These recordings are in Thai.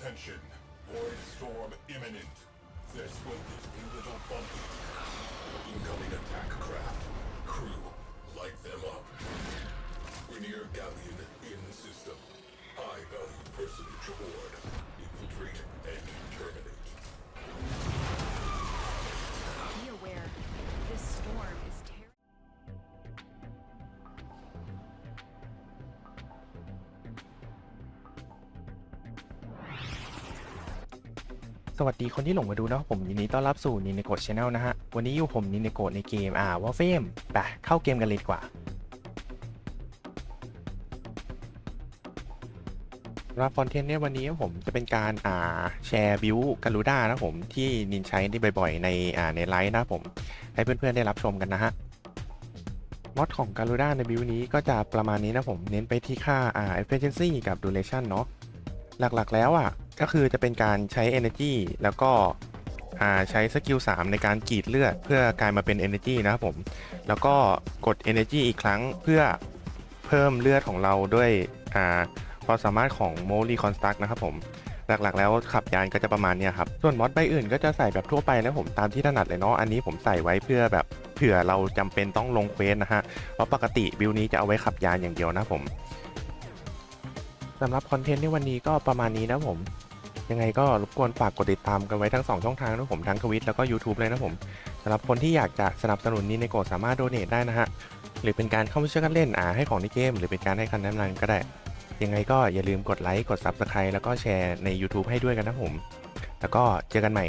Attention. Void storm imminent. This will get a little bumpy. Incoming attack craft. Crew, light them up. Rainier Galleon in system. High value personage award. Infiltrate and terminate. Be aware, this storm is สวัสดีคนที่หลงมาดูนะผมยินดีต้อนรับสู่นินเนโกะชาแนลนะฮะ วันนี้อยู่ผมนินเนโกะในเกมอ่าวอลเฟมไปเข้าเกมกันเลยดีกว่าสำหรับคอนเทนต์เนี่ยวันนี้ผมจะเป็นการอ่าแชร์วิวการูด้านะผมที่นินใช้ได้บ่อยๆ ในอ่าในไลฟ์นะผม ให้เพื่อนๆได้รับชมกันนะฮะมอดของการูด้าในวิวนี้ก็จะประมาณนี้นะผมเน้นไปที่ค่าอ่า efficiency กับ duration เนาะหลักๆแล้วอะ ก็คือจะเป็นการใช้ energy แล้วก็ใช้สกิล3ในการกรีดเลือด เพื่อกลายมาเป็น energy นะครับผม แล้วก็กด energy อีกครั้งเพื่อเพิ่มเลือดของเราด้วยความสามารถของ m o l y construct นะครับผม หลักๆ แล้วขับยานก็จะประมาณนี้ครับ ส่วนมอดใบอื่นก็จะใส่แบบทั่วไปนะผมตามที่ถนัดเลยเนาะ อันนี้ผมใส่ไว้เพื่อแบบเผื่อเราจำเป็นต้องลงเควสนะฮะ เพราะปกติบิลนี้จะเอาไว้ขับยานอย่างเดียวนะผม สำหรับคอนเทนต์ในวันนี้ก็ประมาณนี้นะผม ยังไงก็รบกวนฝากกดติดตามกันไว้ทั้ง 2 ช่องทางนะผมทั้งทวิตแล้วก็ YouTube เลยนะผมสำหรับคนที่อยากจะสนับสนุนนี่ในโกสามารถโดเนทได้นะฮะหรือเป็นการเข้ามาช่วยกันเล่นอ่าให้ของในเกม หรือเป็นการให้คำแนะนำก็ได้ ยังไงก็อย่าลืมกดไลค์กด Subscribe แล้วก็แชร์ใน YouTube ให้ด้วยกันนะผม แล้วก็เจอกันใหม่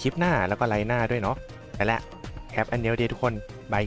คลิปหน้าแล้วก็ไลน์หน้าด้วยเนาะไปละแฮปอันเดียวเดย์ทุกคนบาย